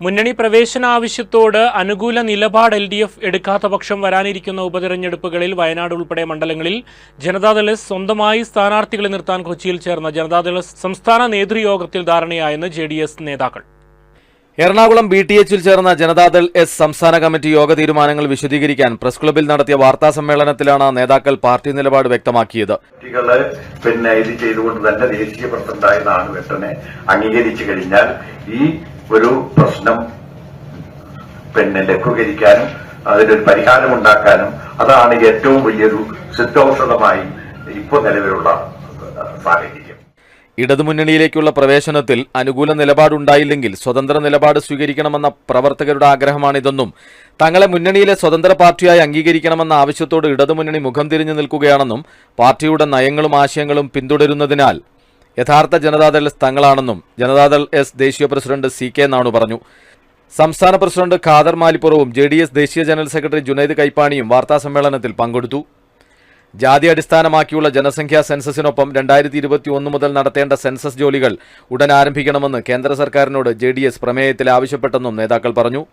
മുന്നണി പ്രവേശന ആവശ്യത്തോട് അനുകൂല നിലപാട് എൽ ഡി എഫ് എടുക്കാത്ത പക്ഷം വരാനിരിക്കുന്ന ഉപതെരഞ്ഞെടുപ്പുകളിൽ വയനാട് ഉൾപ്പെടെ മണ്ഡലങ്ങളിൽ ജനതാദൾ സ്വന്തമായി സ്ഥാനാർത്ഥികളെ നിർത്താൻ കൊച്ചിയിൽ ചേർന്ന ജനതാദൾ സംസ്ഥാന നേതൃയോഗത്തിൽ ധാരണയായെന്ന് ജെ ഡി എസ് നേതാക്കൾ. എറണാകുളം ബി ടി എച്ചിൽ ചേർന്ന ജനതാദൾ എസ് സംസ്ഥാന കമ്മിറ്റി യോഗ തീരുമാനങ്ങൾ വിശദീകരിക്കാൻ പ്രസ് ക്ലബിൽ നടത്തിയ വാർത്താ സമ്മേളനത്തിലാണ് നേതാക്കൾ പാർട്ടി നിലപാട് വ്യക്തമാക്കിയത്. പിന്നെ ഇത് ചെയ്തുകൊണ്ട് തന്നെ ദേശീയ പ്രസിഡന്റായ നാണുകെട്ടനെ അംഗീകരിച്ചു കഴിഞ്ഞാൽ ഈ ഒരു പ്രശ്നം പിന്നെ ലഘൂകരിക്കാനും അതിനൊരു പരിഹാരം ഉണ്ടാക്കാനും അതാണ് ഏറ്റവും വലിയൊരു സിദ്ധൌഷധമായി ഇപ്പോൾ നിലവിലുള്ള സാഹചര്യം. ഇടതുമുന്നണിയിലേക്കുള്ള പ്രവേശനത്തിൽ അനുകൂല നിലപാടുണ്ടായില്ലെങ്കിൽ സ്വതന്ത്ര നിലപാട് സ്വീകരിക്കണമെന്ന പ്രവർത്തകരുടെ ആഗ്രഹമാണിതെന്നും തങ്ങളെ മുന്നണിയിലെ സ്വതന്ത്ര പാർട്ടിയായി അംഗീകരിക്കണമെന്ന ആവശ്യത്തോട് ഇടതുമുന്നണി മുഖം തിരിഞ്ഞു നിൽക്കുകയാണെന്നും പാർട്ടിയുടെ നയങ്ങളും ആശയങ്ങളും പിന്തുടരുന്നതിനാൽ യഥാർത്ഥ ജനതാദൾ എസ് തങ്ങളാണെന്നും ജനതാദൾ എസ് ദേശീയ പ്രസിഡന്റ് സി കെ നാണു പറഞ്ഞു. സംസ്ഥാന പ്രസിഡന്റ് ഖാദർ മാലിപ്പുറവും ജെ ഡി എസ് ദേശീയ ജനറൽ സെക്രട്ടറി ജുനൈദ് കൈപ്പാണിയും വാർത്താസമ്മേളനത്തിൽ പങ്കെടുത്തു. ജാതി അടിസ്ഥാനമാക്കിയുള്ള ജനസംഖ്യാ സെൻസസിനൊപ്പം രണ്ടായിരത്തി ഇരുപത്തി ഒന്ന് മുതൽ നടത്തേണ്ട സെൻസസ് ജോലികൾ ഉടൻ ആരംഭിക്കണമെന്ന് കേന്ദ്ര സർക്കാരിനോട് ജെ ഡി എസ് പ്രമേയത്തിൽ ആവശ്യപ്പെട്ടെന്നും നേതാക്കൾ പറഞ്ഞു.